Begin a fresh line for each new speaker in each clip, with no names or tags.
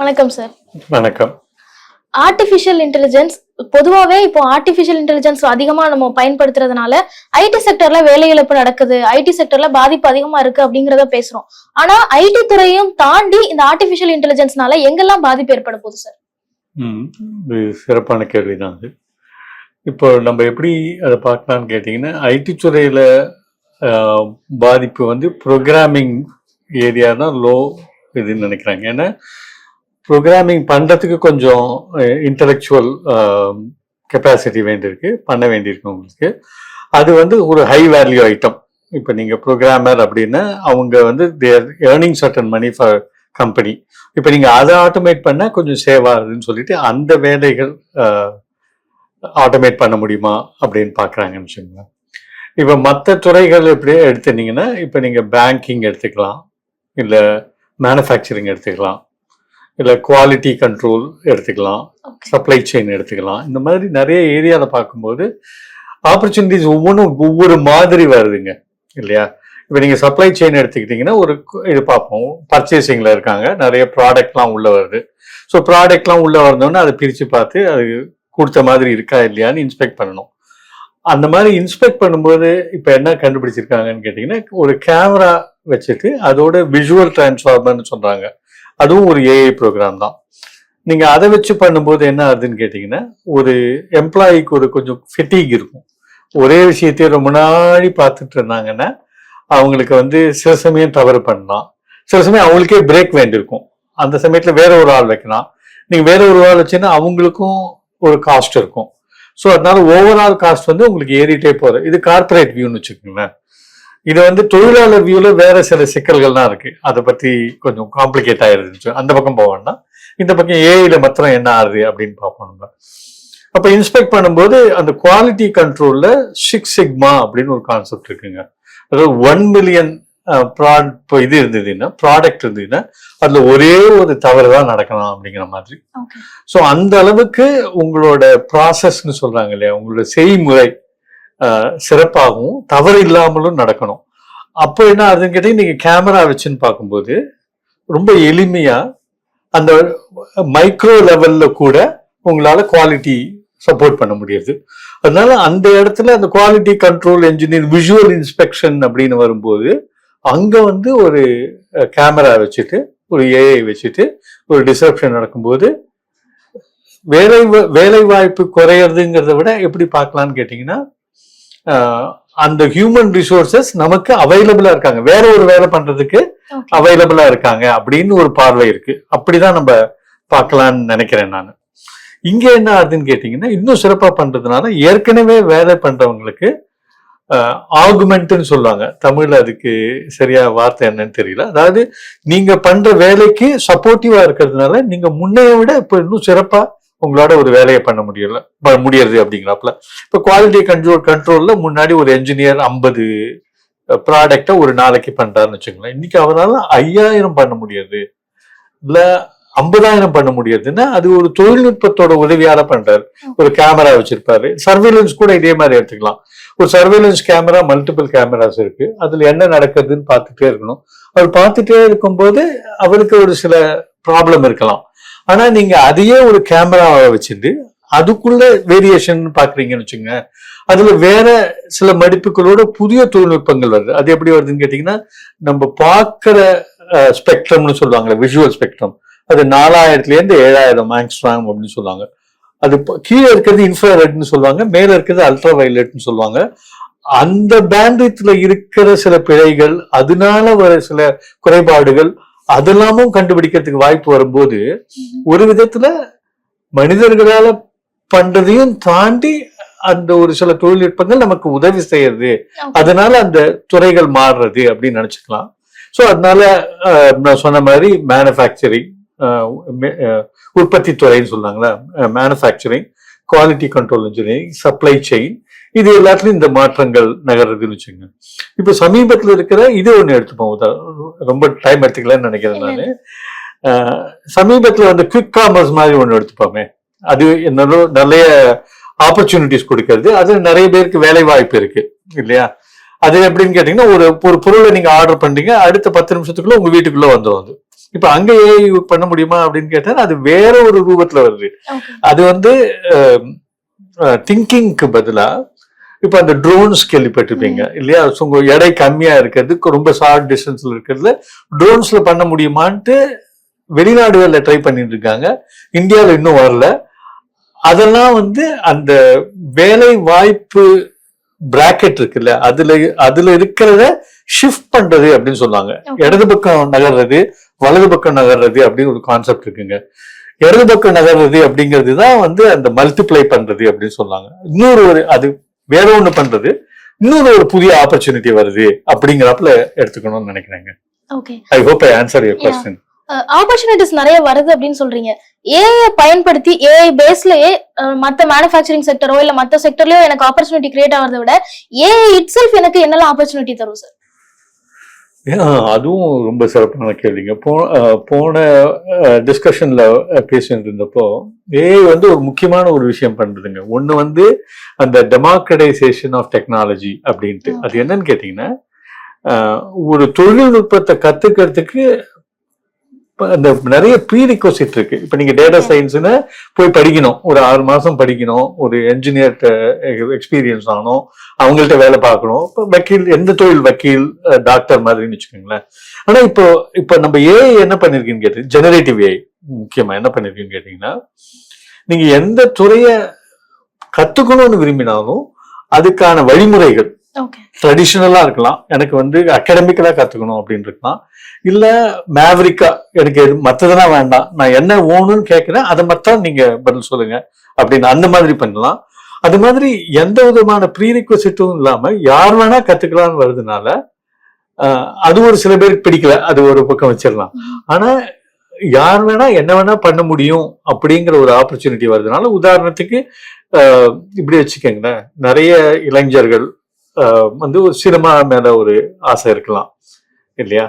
வணக்கம் சார்
வணக்கம்.
Artificial intelligence பொதுவாகவே இப்போ ஆர்டிஃபிஷியல் இன்டெலிஜென்ஸ் அதிகமா நம்ம பயன்படுத்துறதுனால ஐடி செக்டர்ல வேலை இழப்பு நடக்குது. ஐடி செக்டர்ல பாதிப்பு அதிகமா இருக்கு அப்படிங்கறத பேசுறோம். ஆனா ஐடி துறையும் தாண்டி இந்த ஆர்டிஃபிஷியல் இன்டெலிஜென்ஸ்னால எங்கெல்லாம் பாதிப்பு ஏற்பட போகுது சார்
சிறப்பான கேள்வி தான் அது. இப்போ நம்ம எப்படி அதை பார்க்கலாம்னு கேட்டிங்கன்னா ஐடி துறையில் பாதிப்பு வந்து ப்ரோக்ராமிங் ஏரியா தான் லோ இதுன்னு நினைக்கிறாங்க. ஏன்னா ப்ரோக்ராமிங் பண்ணுறதுக்கு கொஞ்சம் இன்டலெக்சுவல் கெப்பாசிட்டி வேண்டியிருக்கு பண்ண வேண்டியிருக்கு உங்களுக்கு. அது வந்து ஒரு ஹை வேல்யூ ஐட்டம் இப்போ நீங்கள் ப்ரோக்ராமர் அப்படின்னா அவங்க வந்து their earning certain money for company இப்போ நீங்கள் அதை ஆட்டோமேட் பண்ணால் கொஞ்சம் சேவ் ஆகுதுன்னு சொல்லிட்டு அந்த வேலைகள் ஆட்டோமேட் பண்ண முடியுமா அப்படின்னு பார்க்குறாங்கன்னு வச்சுக்கோங்களேன் இப்போ மற்ற துறைகள் எப்படி எடுத்துனீங்கன்னா இப்போ நீங்கள் பேங்கிங் எடுத்துக்கலாம் இல்லை மேனுஃபேக்சரிங் எடுத்துக்கலாம். இல்லை குவாலிட்டி கண்ட்ரோல் எடுத்துக்கலாம். சப்ளை செயின் எடுத்துக்கலாம். இந்த மாதிரி நிறைய ஏரியாவில் பார்க்கும்போது ஆப்பர்ச்சுனிட்டிஸ் ஒவ்வொன்றும் ஒவ்வொரு மாதிரி வருதுங்க. இல்லையா? இப்போ நீங்கள் சப்ளை செயின் எடுத்துக்கிட்டிங்கன்னா ஒரு இது பார்ப்போம். பர்ச்சேசிங்கில் இருக்காங்க. நிறைய ப்ராடக்ட்லாம் உள்ளே வருது. ஸோ ப்ராடக்ட்லாம் உள்ளே வந்தோன்னே அதை பிரித்து பார்த்து அது கொடுத்த மாதிரி இருக்கா இல்லையான்னு இன்ஸ்பெக்ட் பண்ணணும். அந்த மாதிரி இன்ஸ்பெக்ட் பண்ணும்போது இப்போ என்ன கண்டுபிடிச்சிருக்காங்கன்னு கேட்டிங்கன்னா ஒரு கேமரா வச்சுட்டு அதோட விஷுவல் டிரான்ஸ்ஃபார்மர்னு சொல்கிறாங்க அதுவும் ஒரு ஏஐ ப்ரோக்ராம் தான். நீங்கள் அதை வச்சு பண்ணும்போது என்ன ஆகுதுன்னு கேட்டிங்கன்னா ஒரு எம்ப்ளாயிக்கு ஒரு கொஞ்சம் ஃபிட்டிக் இருக்கும். ஒரே விஷயத்தையே ரொம்ப நாளி பார்த்துட்டு இருந்தாங்கன்னா அவங்களுக்கு வந்து சில சமயம் தவறு பண்ணலாம். சில சமயம் அவங்களுக்கே பிரேக் வேண்டியிருக்கும். அந்த சமயத்தில் வேற ஒரு ஆள் வைக்கலாம். நீங்கள் வேற ஒரு ஆள் வச்சுன்னா அவங்களுக்கும் ஒரு காஸ்ட் இருக்கும். ஸோ அதனால ஓவரால் காஸ்ட் வந்து உங்களுக்கு ஏறிட்டே போகிற இது கார்பரேட் வியூன்னு வச்சுக்கோங்களேன். இது வந்து தொழிலாளர் வியூல வேற சில சிக்கல்கள்லாம் இருக்கு. அதை பத்தி கொஞ்சம் காம்ப்ளிகேட் ஆயிருந்துச்சு அந்த பக்கம் போவோம்னா இந்த பக்கம் ஏஐல மாத்திரம் என்ன ஆகுது அப்படின்னு பார்ப்போம் நம்ம. அப்ப இன்ஸ்பெக்ட் பண்ணும்போது அந்த குவாலிட்டி கண்ட்ரோல்ல சிக்ஸ் சிக்மா அப்படின்னு ஒரு கான்செப்ட் இருக்குங்க. அதாவது ஒன் மில்லியன் ப்ராட் இது இருந்ததுன்னா ப்ராடக்ட் இருந்ததுன்னா அதுல ஒரே ஒரு தவறு தான் நடக்கலாம் அப்படிங்கிற மாதிரி. ஸோ அந்த அளவுக்கு உங்களோட ப்ராசஸ்ன்னு சொல்றாங்க இல்லையா? உங்களோட செய்முறை சிறப்பாகவும் தவறு இல்லாமலும் நடக்கணும். அப்போ என்ன ஆகுதுன்னு கேட்டீங்க நீங்கள் கேமரா வச்சுன்னு பார்க்கும்போது ரொம்ப எளிமையாக அந்த மைக்ரோ லெவலில் கூட உங்களால் குவாலிட்டி சப்போர்ட் பண்ண முடியுது. அதனால அந்த இடத்துல அந்த quality control engineer visual inspection அப்படின்னு வரும்போது அங்கே வந்து ஒரு கேமரா வச்சுட்டு ஒரு ஏஐ வச்சுட்டு ஒரு டிசப்ஷன் நடக்கும்போது வேலை வேலை வாய்ப்பு குறையறதுங்கிறத விட எப்படி பார்க்கலான்னு கேட்டிங்கன்னா அந்த ஹியூமன் ரிசோர்சஸ் நமக்கு அவைலபிளா இருக்காங்க. வேற ஒரு வேலை பண்றதுக்கு அவைலபிளா இருக்காங்க அப்படின்னு ஒரு பார்வை இருக்கு. அப்படிதான் நம்ம பார்க்கலாம்னு நினைக்கிறேன் நான். இங்க என்ன ஆகுதுன்னு கேட்டிங்கன்னா இன்னும் சிறப்பா பண்றதுனால ஏற்கனவே வேலை பண்றவங்களுக்கு ஆகுமெண்ட்னு சொல்லுவாங்க. தமிழ்ல அதுக்கு சரியா வார்த்தை என்னன்னு தெரியல. அதாவது நீங்க பண்ற வேலைக்கு சப்போர்ட்டிவா இருக்கிறதுனால நீங்க முன்னைய விட இப்ப இன்னும் சிறப்பா உங்களால ஒரு வேலையை பண்ண முடியல. ப- முடியறது அப்படிங்கிறாப்புல. இப்ப குவாலிட்டி கண்ட்ரோல் கண்ட்ரோல்ல முன்னாடி ஒரு என்ஜினியர் ஐம்பது ப்ராடக்டை ஒரு நாளைக்கு பண்றாருன்னு வச்சுக்கோங்களேன். இன்னைக்கு அவரால் ஐயாயிரம் பண்ண முடியாது. இல்ல ஐம்பதாயிரம் பண்ண முடியாதுன்னா அது ஒரு தொழில்நுட்பத்தோட உதவியால பண்றாரு. ஒரு கேமரா வச்சிருப்பாரு. சர்வேலன்ஸ் கூட இதே மாதிரி எடுத்துக்கலாம். ஒரு சர்வேலன்ஸ் கேமரா மல்டிபிள் கேமராஸ் இருக்கு. அதுல என்ன நடக்குதுன்னு பார்த்துட்டே இருக்கணும். அவர் பார்த்துட்டே இருக்கும்போது அவருக்கு ஒரு சில ப்ராப்ளம் இருக்கலாம். ஆனா நீங்க அதையே ஒரு கேமராவை வச்சுட்டு அதுக்குள்ள வேரியேஷன் பாக்குறீங்கன்னு வச்சுங்க அதுல வேற சில மடிப்புகளோட புதிய தொழில்நுட்பங்கள் வருது. அது எப்படி வருதுன்னு கேட்டீங்கன்னா நம்ம பார்க்கிற ஸ்பெக்ட்ரம்னு சொல்லுவாங்கல்ல விஷுவல் ஸ்பெக்ட்ரம் அது நாலாயிரத்துல இருந்து ஏழாயிரம் ஆங்ஸ்ட்ராம் அப்படின்னு சொல்லுவாங்க. அது கீழே இருக்கிறது இன்ஃப்ராரெட்னு சொல்லுவாங்க மேல இருக்கிறது அல்ட்ரா வயலட்னு சொல்லுவாங்க. அந்த பேண்ட்வித்ல இருக்கிற சில பிழைகள் அதனால வர சில குறைபாடுகள் அதெல்லாமும் கண்டுபிடிக்கிறதுக்கு வாய்ப்பு வரும்போது ஒரு விதத்துல மனிதர்களால பண்றதையும் தாண்டி அந்த ஒரு சில தொழில்நுட்பங்கள் நமக்கு உதவி செய்யறது அதனால அந்த துறைகள் மாறுறது அப்படின்னு நினைச்சுக்கலாம். ஸோ அதனால நான் சொன்ன மாதிரி மேனுஃபேக்சரிங் உற்பத்தி துறைன்னு சொன்னாங்களா manufacturing quality control engineering supply chain இது எல்லாத்துலயும் இந்த மாற்றங்கள் நகர்றதுன்னு வச்சுங்க. இப்போ சமீபத்துல இருக்கிற இது ஒண்ணு எடுத்துப்போம். ரொம்ப டைம் எடுத்துக்கலன்னு நினைக்கிறேன் நான். சமீபத்துல வந்து குவிக் காமர்ஸ் மாதிரி ஒண்ணு எடுத்துப்போமே. அது என்னதோ நிறைய ஆப்பர்ச்சுனிட்டிஸ் கொடுக்கறது. அது நிறைய பேருக்கு வேலை வாய்ப்பு இருக்கு இல்லையா? அது எப்படின்னு கேட்டீங்கன்னா ஒரு ஒரு பொருளை நீங்க ஆர்டர் பண்றீங்க அடுத்த பத்து நிமிஷத்துக்குள்ள உங்க வீட்டுக்குள்ள வந்துடும் அது. இப்ப அங்க ஏஐ பண்ண முடியுமா அப்படின்னு கேட்டா அது வேற ஒரு ரூபத்துல வருது. அது வந்து திங்கிங்க்கு பதிலா இப்ப அந்த ட்ரோன்ஸ் கேள்விப்பட்டிருப்பீங்க இல்லையா? உங்க எடை கம்மியா இருக்கிறது ரொம்ப ஷார்ட் டிஸ்டன்ஸ்ல இருக்கிறதுல ட்ரோன்ஸ்ல பண்ண முடியுமான்ட்டு வெளிநாடுகள்ல ட்ரை பண்ணிட்டு இருக்காங்க. இந்தியாவில் இன்னும் வரல. அதெல்லாம் வந்து அந்த வேலை வாய்ப்பு பிராக்கெட் இருக்குல்ல அதுல அதுல இருக்கிறத ஷிஃப்ட் பண்றது அப்படின்னு சொல்லுவாங்க. இடது பக்கம் நகர்றது வலது பக்கம் நகர்றது அப்படின்னு ஒரு கான்செப்ட் இருக்குங்க. இடது பக்கம் நகர்றது அப்படிங்கிறது தான் வந்து அந்த மல்டிப்ளை பண்றது அப்படின்னு சொன்னாங்க. இன்னொரு ஒரு அது வேற ஒண்ணு பண்றது. இன்னொரு ஒரு புதிய ஆப்பர்ச்சுனிட்டி வருது அப்படிங்கிறப்பல எடுத்துக்கணும்னு நினைக்கிறேங்க.
Okay
I hope I answer your question
opportunities நிறைய வருது அப்படின்னு சொல்றீங்க. ஏஐ பயன்படுத்தி ஏஐ பேஸ்லயே மத்த மேனுஃபேக்சரிங் செக்டரோ இல்ல மத்த செக்டர்லயோ எனக்கு ஆப்பர்ச்சுனிட்டி கிரியேட் ஆகிறத விட ஏஐ இட் செல்ஃப் எனக்கு என்னெல்லாம் ஆப்பர்ச்சுனிட்டி தரும் சார்
அதுவும் ரொம்ப சிறப்பான கேள்விங்க. போ போன டிஸ்கஷன்ல பேசிட்டு இருந்தப்போ ஏஐ வந்து ஒரு முக்கியமான ஒரு விஷயம் பண்றதுங்க. ஒண்ணு வந்து அந்த டெமோக்ரடைசேஷன் ஆஃப் டெக்னாலஜி அப்படின்ட்டு. அது என்னன்னு கேட்டீங்கன்னா ஒரு தொழில்நுட்பத்தை கத்துக்கிறதுக்கு இப்ப அந்த நிறைய ப்ரீ ரிக்வசிட் இருக்கு. இப்ப நீங்க டேட்டா சயின்ஸ்னு போய் படிக்கணும். ஒரு ஆறு மாசம் படிக்கணும். ஒரு என்ஜினியர் எக்ஸ்பீரியன்ஸ் ஆகணும். அவங்கள்ட்ட வேலை பார்க்கணும். இப்போ வக்கீல் எந்த தொழில் வக்கீல் டாக்டர் மாதிரின்னு வச்சுக்கோங்களேன். ஆனா இப்போ இப்போ நம்ம ஏஐ என்ன பண்ணிருக்கீன்னு கேட்டு ஜெனரேட்டிவ் ஏஐ முக்கியமா என்ன பண்ணிருக்கீன்னு கேட்டீங்கன்னா நீங்க எந்த துறைய கத்துக்கணும்னு விரும்பினாலும் அதுக்கான வழிமுறைகள் ட்ரெடிஷ்னலா இருக்கலாம். எனக்கு வந்து அகாடமிக்கலா கத்துக்கணும் அப்படின்னு இருக்கலாம். இல்ல மேவரிக்கா எனக்கு மற்றதெல்லாம் வேண்டாம். நான் என்ன ஓணும்னு கேட்கிறேன் அதை மட்டும் நீங்க பதில் சொல்லுங்க. அப்படின்னு அந்த மாதிரி பண்ணலாம். அது மாதிரி எந்த விதமான ப்ரீரிக்வசிட்டும் இல்லாமல் இல்லாம யார் வேணா கத்துக்கலாம்னு வருதுனால ஆஹ், அது ஒரு சில பேருக்கு பிடிக்கல. அது ஒரு பக்கம் வச்சிடலாம். ஆனா யார் வேணா என்ன வேணா பண்ண முடியும் அப்படிங்கிற ஒரு ஆப்பர்ச்சுனிட்டி வருதுனால உதாரணத்துக்கு இப்படி வச்சுக்கோங்களேன். நிறைய இளைஞர்கள் ஆஹ், வந்து ஒரு சினிமா மேல ஒரு ஆசை இருக்கலாம். இல்லையா?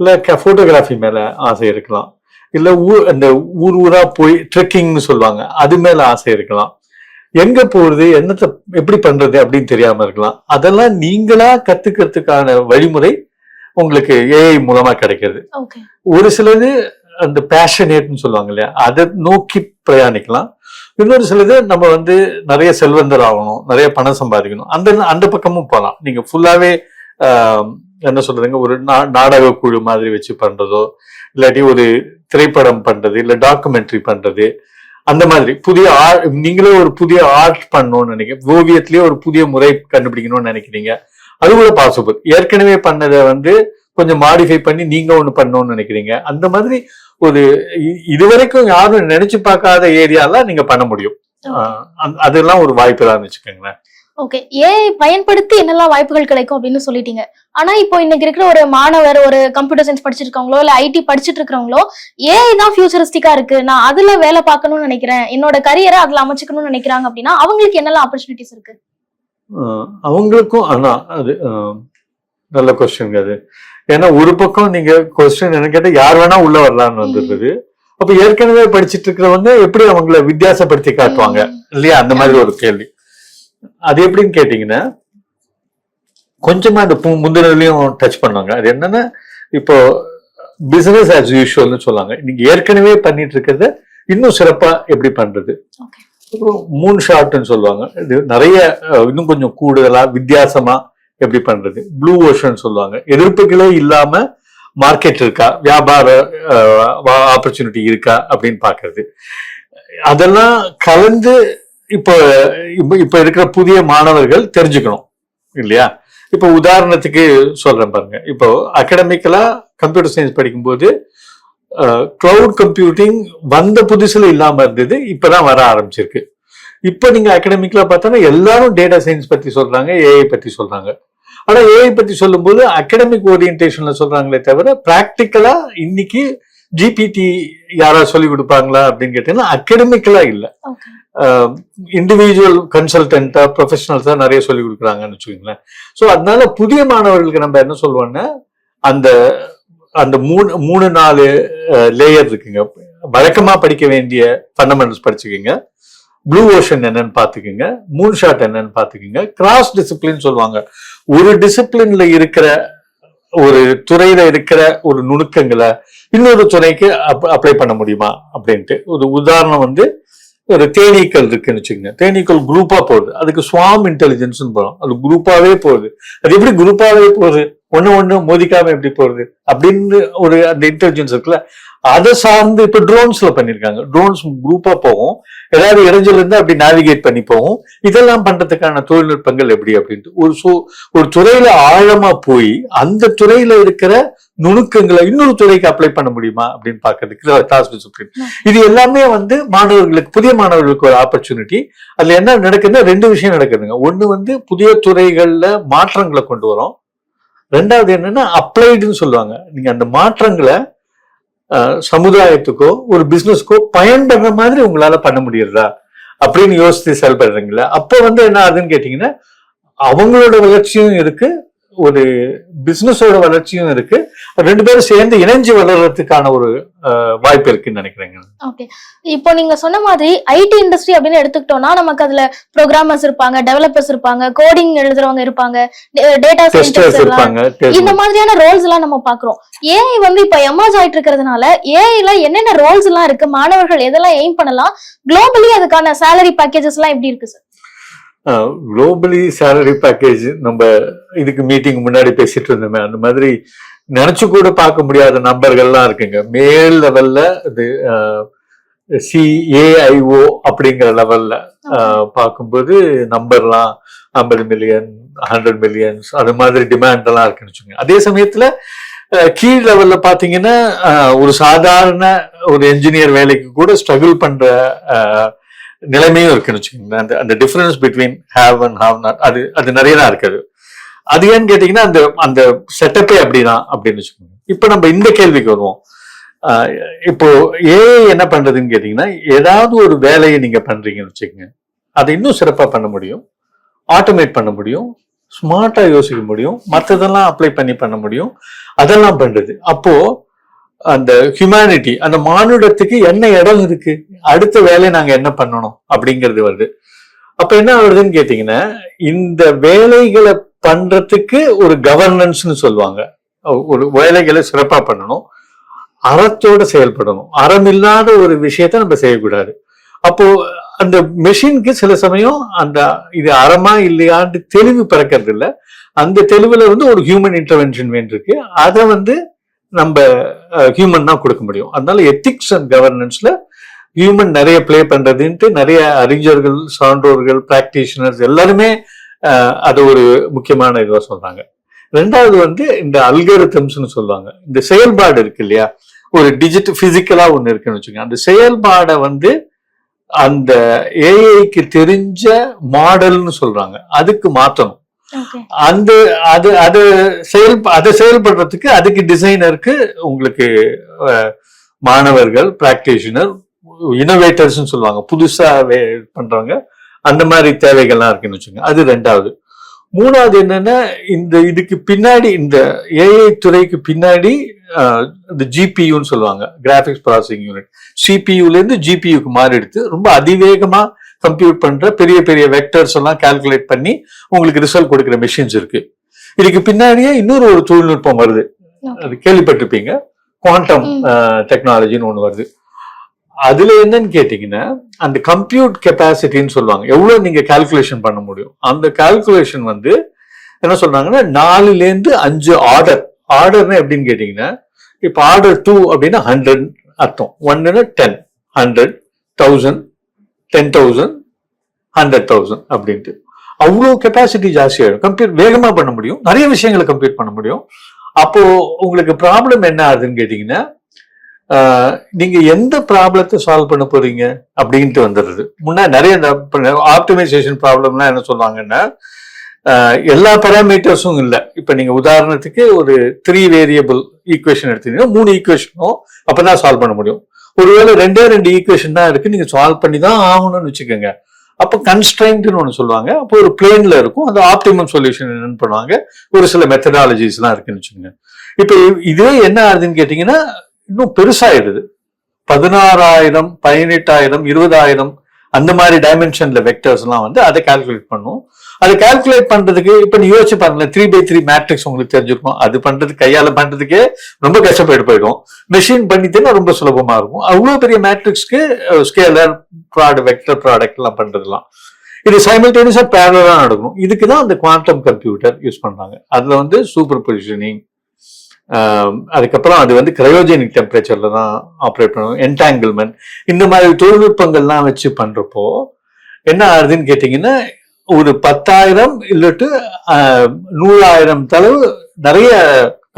இல்ல போட்டோகிராஃபி மேல ஆசை இருக்கலாம். இல்ல ஊர் அந்த ஊர் ஊரா போய் ட்ரெக்கிங்னு சொல்லுவாங்க. அது மேல ஆசை இருக்கலாம். எங்க போறது என்னத்தை எப்படி பண்றது அப்படின்னு தெரியாம இருக்கலாம். அதெல்லாம் நீங்களா கத்துக்கிறதுக்கான வழிமுறை உங்களுக்கு ஏஐ மூலமா கிடைக்கிறது. ஒரு சிலது அந்த பேஷனேட்னு சொல்லுவாங்க இல்லையா? அதை நோக்கி பிரயாணிக்கலாம். இன்னொரு சிலது நம்ம வந்து நிறைய செல்வந்தர் ஆகணும் நிறைய பணம் சம்பாதிக்கணும். அந்த அந்த பக்கமும் போகலாம். நீங்க ஃபுல்லாவே ஆஹ், என்ன சொல்றதுங்க ஒரு நா- நாடக குழு மாதிரி வச்சு பண்றதோ இல்லாட்டி ஒரு திரைப்படம் பண்றது இல்ல டாக்குமெண்ட்ரி பண்றது அந்த மாதிரி புதிய ஆர்ட் நீங்களே ஒரு புதிய ஆர்ட் பண்ணணும்னு நினைக்கிறீங்க ஓவியத்திலேயே ஒரு புதிய முறை கண்டுபிடிக்கணும்னு நினைக்கிறீங்க அது கூட பாசிபிள் ஏற்கனவே பண்ணதை வந்து கொஞ்சம் மாடிஃபை பண்ணி நீங்க ஒண்ணு பண்ணணும்னு நினைக்கிறீங்க அந்த மாதிரி ஒரு இதுவரைக்கும் யாரும் நினைச்சு பார்க்காத ஏரியால நீங்க பண்ண முடியும். அதெல்லாம் ஒரு வாய்ப்பு தான் வச்சுக்கோங்களேன்.
ஓகே ஏஐ பயன்படுத்தி என்னெல்லாம் வாய்ப்புகள் கிடைக்கும் அப்படின்னு சொல்லிட்டீங்க. ஆனா இப்போ இன்னைக்கு இருக்கிற ஒரு மாணவர் ஒரு கம்ப்யூட்டர் சயின்ஸ் படிச்சிருக்கவங்களோ இல்ல ஐடி படிச்சிட்டு இருக்கிறவங்களோ ஏஐ தான் ஃபியூச்சரிஸ்டிக்கா இருக்கு. நான் அதுல வேலை பார்க்கணும்னு நினைக்கிறேன். என்னோட கரியரை அதுல அமைச்சுக்கணும்னு நினைக்கிறாங்க அப்படின்னா அவங்களுக்கு என்னெல்லாம் ஆப்பர்ச்சுனிட்டிஸ் இருக்கு?
அவங்களுக்கும் ஆனா அது நல்ல கொஸ்டின் அது. ஏன்னா ஒரு பக்கம் நீங்க கொஸ்டின் என்ன கேட்டா யார் வேணா உள்ள வரலாம்னு வந்துடுறது அப்ப ஏற்கனவே படிச்சிட்டு இருக்கிறவங்க எப்படி அவங்கள வித்தியாசப்படுத்தி காட்டுவாங்க? இல்லையா? அந்த மாதிரி ஒரு கேள்வி. அது எப்படின்னு கேட்டீங்கன்னா கொஞ்சமா அந்த பு- முந்தினதுலயும் டச் பண்ணாங்க அது என்னன்னா இப்போ பிசினஸ் ஆஸ் யூஷுவல்னு சொல்லாங்க நீங்க ஏற்கனவே பண்ணிட்டு இருக்கிறத இன்னும் சிறப்பா எப்படி பண்றது? மூன் ஷாட்னு சொல்லுவாங்க. இது நிறைய இன்னும் கொஞ்சம் கூடுதலா வித்தியாசமா எப்படி பண்றது? ப்ளூ ஓஷன் சொல்லுவாங்க. எதிர்ப்புகளே இல்லாம மார்க்கெட் இருக்கா? வியாபார ஆப்பர்ச்சுனிட்டி இருக்கா? அப்படின்னு பாக்குறது அதெல்லாம் கலந்து இப்போ இப்போ இருக்கிற புதிய மாணவர்கள் தெரிஞ்சுக்கணும் இல்லையா? இப்போ உதாரணத்துக்கு சொல்றேன் பாருங்க. இப்போ அகடமிக்கலா கம்ப்யூட்டர் சயின்ஸ் படிக்கும்போது க்ளவுட் கம்ப்யூட்டிங் வந்த புதுசுல இல்லாம இருந்தது இப்பதான் வர ஆரம்பிச்சிருக்கு. இப்போ நீங்க அகடமிக்கலா பார்த்தோன்னா எல்லாரும் டேட்டா சயின்ஸ் பத்தி சொல்றாங்க ஏஐ பத்தி சொல்றாங்க. ஆனா ஏஐ பத்தி சொல்லும்போது அகடமிக் ஓரியன்டேஷன்ல சொல்றாங்களே தவிர பிராக்டிக்கலா இன்னைக்கு ஜிபிடி யாராவது சொல்லி கொடுப்பாங்களா அப்படின்னு கேட்டீங்கன்னா அகடமிக்கலா இல்ல. இண்டிவிஜுவல் கன்சல்டன்டா ப்ரொஃபஷனல்ஸா நிறைய சொல்லி கொடுக்குறாங்கன்னு வச்சுக்கோங்களேன். ஸோ அதனால புதிய மாணவர்களுக்கு நம்ம என்ன சொல்லுவோம்னா அந்த அந்த மூணு மூணு நாலு லேயர் இருக்குங்க. வழக்கமா படிக்க வேண்டிய ஃபண்டமெண்டல்ஸ் படிச்சுக்கோங்க. ப்ளூ ஓஷன் என்னன்னு பாத்துக்கோங்க மூன் ஷாட் என்னன்னு பாத்துக்கோங்க கிராஸ் டிசிப்ளின் சொல்லுவாங்க. ஒரு டிசிப்ளின்ல இருக்கிற ஒரு துறையில இருக்கிற ஒரு நுணுக்கங்களை இன்னொரு துறைக்கு அப்ளை பண்ண முடியுமா அப்படின்ட்டு. ஒரு உதாரணம் வந்து ஒரு தேனீக்கள் இருக்குன்னு வச்சுக்கோங்க. தேனீக்கள் குரூப்பா போகுது. அதுக்கு ஸ்வாம் இன்டெலிஜென்ஸ் போறோம். அது குரூப்பாவே போகுது. அது எப்படி குரூப்பாவே போகுது? ஒண்ணு ஒண்ணு மோதிக்காம எப்படி போகுது? அப்படின்னு ஒரு அந்த இன்டெலிஜென்ஸ் இருக்குல்ல அதை சார்ந்து இப்ப ட்ரோன்ஸ்ல பண்ணிருக்காங்க. ட்ரோன்ஸ் குரூப்பா போகும். ஏதாவது இடைஞ்சல் இருந்தா அப்படி நேவிகேட் பண்ணி போகும். இதெல்லாம் பண்றதுக்கான தொழில்நுட்பங்கள் எப்படி அப்படின்ட்டு. ஒரு சோ ஒரு துறையில ஆழமா போய் அந்த துறையில இருக்கிற நுணுக்கங்களை இன்னொரு துறைக்கு அப்ளை பண்ண முடியுமா அப்படின்னு பாக்குறதுக்கு கிளாஸ் டிசிப்ளின் இது எல்லாமே வந்து மாணவர்களுக்கு புதிய மாணவர்களுக்கு ஒரு ஆப்பர்ச்சுனிட்டி அதுல என்ன நடக்குதுன்னா ரெண்டு விஷயம் நடக்குதுங்க. ஒண்ணு வந்து புதிய துறைகள்ல மாற்றங்களை கொண்டு வரோம். ரெண்டாவது என்னன்னா அப்ளைடுன்னு சொல்லுவாங்க. நீங்க அந்த மாற்றங்களை சமுதாயத்துக்கோ ஒரு பிசினஸ்க்கோ பயன்படுற மாதிரி உங்களால பண்ண முடியுறதா? அப்படின்னு யோசித்து செயல்படுறீங்களா? அப்போ வந்து என்ன ஆகுதுன்னு கேட்டீங்கன்னா அவங்களோட வளர்ச்சியும் இருக்கு ஒரு பிசினஸோட வளர்ச்சியும் இருக்கு. ரெண்டு பேரும் சேர்ந்து இணைஞ்சு வளர்றதுக்கான ஒரு வாய்ப்பு இருக்குன்னு நினைக்கிறேங்க
ஓகே இப்போ நீங்க சொன்ன மாதிரி ஐடி இண்டஸ்ட்ரி அப்படின்னு எடுத்துக்கிட்டோம்னா நமக்கு அதுல ப்ரோக்ராமர்ஸ் இருப்பாங்க டெவலப்பர்ஸ் இருப்பாங்க கோடிங் எழுதுறவங்க இருப்பாங்க டேட்டா சயின்டிஸ்ட்
இருப்பாங்க
இந்த மாதிரியான ரோல்ஸ் எல்லாம் நம்ம பாக்குறோம் ஏஐ வந்து இப்ப எமர்ஜ் ஆயிட்டு இருக்கிறதுனால ஏஐல என்னென்ன ரோல்ஸ் எல்லாம் இருக்கு மாணவர்கள் எதெல்லாம் எய்ம் பண்ணலாம் குளோபலி அதுக்கான salary பேக்கேஜஸ் எல்லாம் எப்படி இருக்கு சார்
குளோபலி சேலரி பேக்கேஜ் நம்ம இதுக்கு மீட்டிங் முன்னாடி பேசிட்டு இருந்தோமே அந்த மாதிரி நினைச்சு கூட பார்க்க முடியாத நம்பர்கள்லாம் இருக்குங்க. மேல் லெவல்ல இது சிஏஐஓ அப்படிங்கிற லெவல்ல பார்க்கும்போது நம்பர்லாம் ஐம்பது மில்லியன் ஹண்ட்ரட் மில்லியன்ஸ் அது மாதிரி டிமாண்ட் எல்லாம் இருக்குன்னு வச்சுக்கோங்க. அதே சமயத்துல கீழ் லெவல்ல பாத்தீங்கன்னா ஒரு சாதாரண ஒரு என்ஜினியர் வேலைக்கு கூட ஸ்ட்ரகிள் பண்ற நிலைமையும் இருக்குன்னு வச்சுக்கோங்களேன். அந்த அந்த difference between have and have not அது அது நிறைய தான் இருக்குது. அது ஏன்னு கேட்டீங்கன்னா அந்த அந்த செட்டப்பே அப்படிதான் அப்படின்னு வச்சுக்கோங்க. இப்போ நம்ம இந்த கேள்விக்கு வருவோம். இப்போ ஏஐ என்ன பண்றதுன்னு கேட்டீங்கன்னா ஏதாவது ஒரு வேலையை நீங்க பண்றீங்கன்னு வச்சுக்கோங்க. அதை இன்னும் சிறப்பாக பண்ண முடியும். ஆட்டோமேட் பண்ண முடியும். ஸ்மார்ட்டாக யோசிக்க முடியும். மற்றதெல்லாம் அப்ளை பண்ணி பண்ண முடியும். அதெல்லாம் பண்ணுறது அப்போது அந்த ஹியூமனிட்டி அந்த மானுடத்துக்கு என்ன இடம் இருக்கு? அடுத்த வேலையை நாங்க என்ன பண்ணணும் அப்படிங்கிறது வருது. அப்ப என்ன வருதுன்னு கேட்டீங்கன்னா இந்த வேலைகளை பண்றதுக்கு ஒரு கவர்னன்ஸ்னு சொல்லுவாங்க. ஒரு வேலைகளை சிறப்பா பண்ணணும். அறத்தோட செயல்படணும். அறம் இல்லாத ஒரு விஷயத்த நம்ம செய்யக்கூடாது. அப்போ அந்த மெஷினுக்கு சில சமயம் அந்த இது அறமா இல்லையான்னு தெளிவு பிறக்கிறது இல்லை அந்த தெளிவுல வந்து ஒரு ஹியூமன் இன்டர்வென்ஷன் வேண்டியிருக்கு. அதை வந்து நம்ம ஹியூமன் தான் கொடுக்க முடியும். அதனால எத்திக்ஸ் அண்ட் கவர்னன்ஸ்ல ஹியூமன் நிறைய ப்ளே பண்றதுன்ட்டு நிறைய அறிஞர்கள் சான்றோர்கள் பிராக்டிஷனர்ஸ் எல்லாருமே அது ஒரு முக்கியமான இதுவாக சொல்றாங்க. ரெண்டாவது வந்து இந்த அல்கரித்தம்ஸ்னு சொல்லுவாங்க. இந்த செயல்பாடு இருக்கு இல்லையா? ஒரு டிஜிட்டல் பிசிக்கலா ஒன்று இருக்குன்னு வச்சுக்கோங்க. அந்த செயல்பாடை வந்து அந்த ஏஐக்கு தெரிஞ்ச மாடல்னு சொல்றாங்க. அதுக்கு
மாற்றணும்
அந்த அது அது செயல் அதை செயல்படுறதுக்கு அதுக்கு டிசைனருக்கு உங்களுக்கு மாணவர்கள் பிராக்டிஷனர் இனோவேட்டர்ஸ் சொல்லுவாங்க. புதுசா பண்றவங்க. அந்த மாதிரி தேவைகள்லாம் இருக்குன்னு வச்சுங்க அது ரெண்டாவது. மூணாவது என்னன்னா இந்த இதுக்கு பின்னாடி இந்த ஏஐ துறைக்கு பின்னாடி இந்த ஜிபியூன்னு சொல்லுவாங்க. கிராஃபிக்ஸ் ப்ராசஸிங் யூனிட் சிபியூல இருந்து ஜிபியூக்கு மாறிடுத்து ரொம்ப அதிவேகமா கம்ப்யூட் பண்ற பெரிய பெரிய வெக்டர்ஸ் எல்லாம் கால்குலேட் பண்ணி உங்களுக்கு ரிசல்ட் கொடுக்குற மிஷின்ஸ் இருக்கு. இதுக்கு பின்னாடியே இன்னொரு ஒரு தொழில்நுட்பம் வருது. அது கேள்விப்பட்டிருப்பீங்க. குவாண்டம். டெக்னாலஜின்னு ஒண்ணு வருது. அதுல என்னன்னு கேட்டீங்கன்னா அந்த கம்ப்யூட் கெப்பாசிட்டின்னு சொல்லுவாங்க. எவ்வளவு நீங்க கால்குலேஷன் பண்ண முடியும்? அந்த கால்குலேஷன் வந்து என்ன சொல்றாங்கன்னா நாலுல இருந்து அஞ்சு ஆர்டர் ஆர்டர்னா எப்படின்னு கேட்டீங்கன்னா இப்போ ஆர்டர் டூ அப்படின்னா ஹண்ட்ரட் அர்த்தம். ஒன்னுன்னா ten hundred thousand ten thousand hundred thousand அப்படின்ட்டு. அவ்வளோ கெப்பாசிட்டி ஜாஸ்தியாகிடும் கம்ப்யூட் வேகமாக பண்ண முடியும். நிறைய விஷயங்களை கம்ப்யூட் பண்ண முடியும். அப்போ உங்களுக்கு ப்ராப்ளம் என்ன ஆகுதுன்னு கேட்டிங்கன்னா நீங்கள் நீங்க எந்த ப்ராப்ளத்தை சால்வ் பண்ண போறீங்க அப்படின்ட்டு வந்துடுது. முன்னா நிறைய ஆப்டிமைசேஷன் ப்ராப்ளம்லாம் என்ன சொல்லுவாங்கன்னா எல்லா பேராமீட்டர்ஸும் இல்லை. இப்போ நீங்க உதாரணத்துக்கு ஒரு த்ரீ வேரியபிள் ஈக்குவேஷன் எடுத்தீங்கன்னா மூணு ஈக்குவேஷனும் அப்பதான் சால்வ் பண்ண முடியும். ஒருவேளை ரெண்டே ரெண்டு ஈக்குவேஷன் தான் இருக்கு. நீங்க சால்வ் பண்ணி தான் ஆகணும்னு வச்சுக்கோங்க. அப்போ கன்ஸ்ட்ரைன்ட்னு ஒன்று சொல்லுவாங்க. அப்போ ஒரு பிளேன்ல இருக்கும். அந்த ஆப்டிமம் சொல்யூஷன் என்னன்னு பண்ணுவாங்க. ஒரு சில மெத்தடாலஜிஸ்லாம் இருக்குன்னு வச்சுக்கோங்க. இப்போ இதே என்ன ஆகுதுன்னு கேட்டிங்கன்னா இன்னும் பெருசாயிடுது. பதினாறாயிரம் பதினெட்டாயிரம் இருபதாயிரம் அந்த மாதிரி டைமென்ஷன்ல வெக்டர்ஸ்லாம் வந்து அதை கால்குலேட் பண்ணும். அதை கால்குலேட் பண்றதுக்கு இப்ப நீ யோசிச்சு பாருங்களேன் த்ரீ பை த்ரீ மேட்ரிக்ஸ் உங்களுக்கு தெரிஞ்சிருக்கும்? அது பண்றது கையால பண்றதுக்கே ரொம்ப கஷ்டப்பட்டு போயிடும். மெஷின் பண்ணிட்டேன்னா ரொம்ப சுலபமா இருக்கும். அவ்வளவு பெரிய மேட்ரிக்ஸ்க்கு ஸ்கேலர் ப்ராடக்ட் வெக்டர் ப்ராடக்ட் எல்லாம் பண்றதுலாம். இது சைமல்டேனியஸா பேரலா நடக்கணும். இதுக்கு தான் அந்த குவாண்டம் கம்ப்யூட்டர் யூஸ் பண்றாங்க. அதுல வந்து சூப்பர் பொசிஷனிங் அதுக்கப்புறம் அது வந்து கிரையோஜெனிக் டெம்பரேச்சர்ல தான் ஆப்ரேட் பண்ணுவோம் என்டாங்கிள்மெண்ட் இந்த மாதிரி தொழில்நுட்பங்கள்லாம் வச்சு பண்றப்போ என்ன ஆகுதுன்னு கேட்டீங்கன்னா ஒரு பத்தாயிரம் இல்லட்டு நூறாயிரம் தளவு நிறைய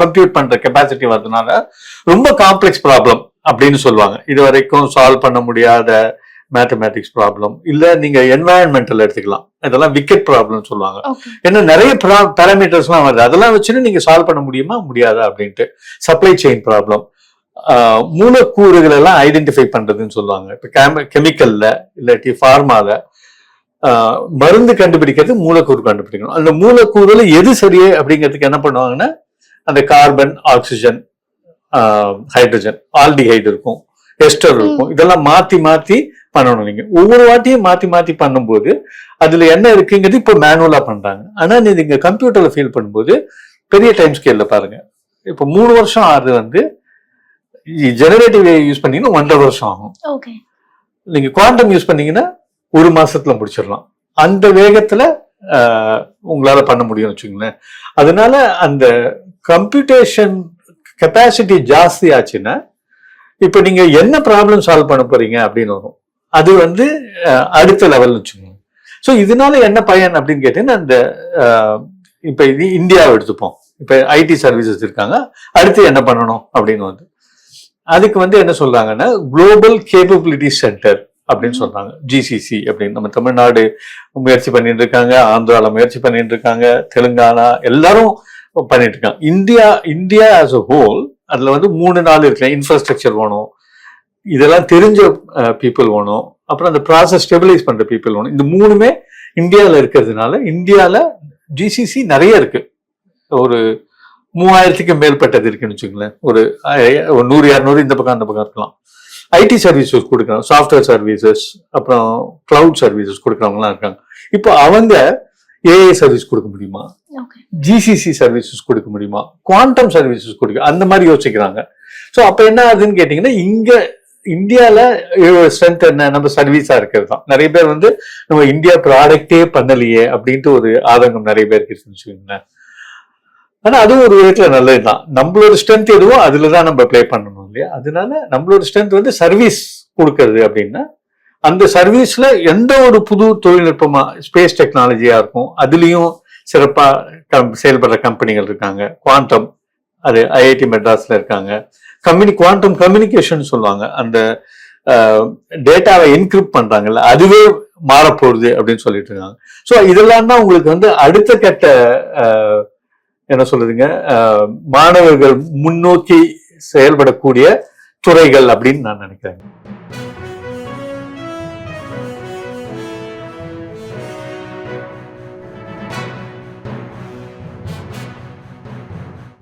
கம்ப்யூட் பண்ற கெப்பாசிட்டி வர்றதுனால ரொம்ப காம்ப்ளெக்ஸ் ப்ராப்ளம் அப்படின்னு சொல்லுவாங்க. இது வரைக்கும் சால்வ் பண்ண முடியாத மேத்தமேட்டிக்ஸ் ப்ராப்ளம் இல்ல நீங்க என்வாயன்மெண்டல் எடுத்துக்கலாம். இதெல்லாம் விக்கெட் ப்ராப்ளம் சொல்லுவாங்க. ஏன்னா நிறைய பேராமீட்டர்ஸ்லாம் வருது. அதெல்லாம் வச்சுன்னு நீங்க சால்வ் பண்ண முடியுமா? முடியாதா அப்படின்ட்டு. சப்ளை செயின் ப்ராப்ளம் மூலக்கூறுகள் எல்லாம் ஐடென்டிஃபை பண்றதுன்னு சொல்லுவாங்க. இப்போ கெமிக்கல்ல இல்லாட்டி ஃபார்மால மருந்து கண்டுபிடிக்கிறது மூலக்கூறு கண்டுபிடிக்கணும். அந்த மூலக்கூறுல எது சரியே அப்படிங்கிறதுக்கு என்ன பண்ணுவாங்கன்னா அந்த கார்பன் ஆக்சிஜன் ஹைட்ரஜன் ஆல்டிஹைடு இருக்கும் எஸ்டர் இருக்கும். இதெல்லாம் மாத்தி மாத்தி பண்ணணும் நீங்க. ஒவ்வொரு வாட்டியும் மாத்தி மாத்தி பண்ணும்போது அதுல என்ன இருக்குங்கிறது இப்போ மேனுவலா பண்றாங்க. ஆனா நீங்க கம்ப்யூட்டர்ல ஃபீல் பண்ணும்போது பெரிய டைம் ஸ்கேல்ல பாருங்க. இப்போ மூணு வருஷம் ஆறுது வந்து ஜெனரேட்டிவ் யூஸ் பண்ணீங்கன்னா ஒன்றரை வருஷம் ஆகும்.
ஓகே
நீங்க குவாண்டம் யூஸ் பண்ணீங்கன்னா ஒரு மாசத்துல முடிச்சிடலாம். அந்த வேகத்துல உங்களால பண்ண முடியும்னு வச்சுங்களேன் அதனால அந்த கம்ப்யூட்டேஷன் கெப்பாசிட்டி ஜாஸ்தி ஆச்சுன்னா இப்போ நீங்க என்ன ப்ராப்ளம் சால்வ் பண்ண போறீங்க அப்படின்னு வரும். அது வந்து அடுத்த லெவல்னு வச்சுக்கோங்க. ஸோ இதனால என்ன பயன் அப்படின்னு கேட்டீங்கன்னா அந்த இப்போ இது இந்தியாவை எடுத்துப்போம். இப்போ ஐடி சர்வீசஸ் இருக்காங்க. அடுத்து என்ன பண்ணணும் அப்படின்னு வந்து. அதுக்கு வந்து என்ன சொல்றாங்கன்னா குளோபல் கேப்பபிலிட்டி சென்டர் அப்படின்னு சொன்னாங்க ஜிசிசி அப்படின்னு. நம்ம தமிழ்நாடு முயற்சி பண்ணிட்டு இருக்காங்க ஆந்திரால முயற்சி பண்ணிட்டு இருக்காங்க தெலுங்கானா எல்லாரும் பண்ணிட்டு இருக்காங்க. India India as a whole அதுல வந்து மூணு நாள் இருக்கலாம் இன்ஃப்ராஸ்ட்ரக்சர் வேணும் இதெல்லாம் தெரிஞ்ச பீப்புள் வேணும் அப்புறம் அந்த ப்ராசஸ் ஸ்டெபிலைஸ் பண்ற பீப்புள் வேணும். இந்த மூணுமே இந்தியாவில் இருக்கிறதுனால இந்தியாவில் ஜிசிசி நிறைய இருக்கு. ஒரு மூவாயிரத்துக்கு மேற்பட்டது இருக்குன்னு வச்சுங்களேன் ஒரு நூறு இரநூறு இந்த பக்கம் அந்த பக்கம் இருக்கலாம். ஐடி சர்வீசஸ் கொடுக்குறோம் சாஃப்ட்வேர் சர்வீசஸ் அப்புறம் கிளவுட் சர்வீசஸ் கொடுக்குறவங்கலாம் இருக்காங்க. இப்போ அவங்க ஏஐ சர்வீஸ் கொடுக்க முடியுமா? ஜிசிசி சர்வீசஸ் கொடுக்க முடியுமா? குவாண்டம் சர்வீசஸ் கொடுக்க அந்த மாதிரி யோசிக்கிறாங்க. ஸோ அப்போ என்ன ஆகுதுன்னு கேட்டிங்கன்னா இங்க இந்தியால ஸ்ட்ரென்த் என்ன? நம்ம சர்வீஸா இருக்கிறது தான் நிறைய பேர் வந்து நம்ம இந்தியா ப்ராடக்டே பண்ணலையே அப்படின்ட்டு ஒரு ஆதங்கம் நிறைய பேருக்கு இருக்குன்னு வச்சுக்கோங்களேன். ஆனா அதுவும் ஒரு விதத்துல நல்லதுதான். நம்மளோட ஸ்ட்ரென்த் எதுவோ அதுல தான் நம்ம ப்ளே பண்ணணும். இல்லையா? அதனால நம்மளோட ஸ்ட்ரென்த் வந்து சர்வீஸ் கொடுக்கறது அப்படின்னா அந்த சர்வீஸ்ல எந்த ஒரு புது தொழில்நுட்பமா ஸ்பேஸ் டெக்னாலஜியா இருக்கும் அதுலயும் சிறப்பா செயல்படுற கம்பெனிகள் இருக்காங்க. குவாண்டம் அது ஐஐடி மெட்ராஸ்ல இருக்காங்க. கம்யூனி குவாண்டம் கம்யூனிகேஷன் சொல்லுவாங்க. அந்த டேட்டாவை என்கிரிப்ட் பண்றாங்கல்ல அதுவே மாறப்போகுது அப்படின்னு சொல்லிட்டு இருக்காங்க. ஸோ இதெல்லாம் தான் உங்களுக்கு வந்து அடுத்த கட்ட என்ன சொல்றதுங்க? மாணவர்கள் முன்னோக்கி செயல்படக்கூடிய துறைகள் அப்படின்னு நான் நினைக்கிறேன்.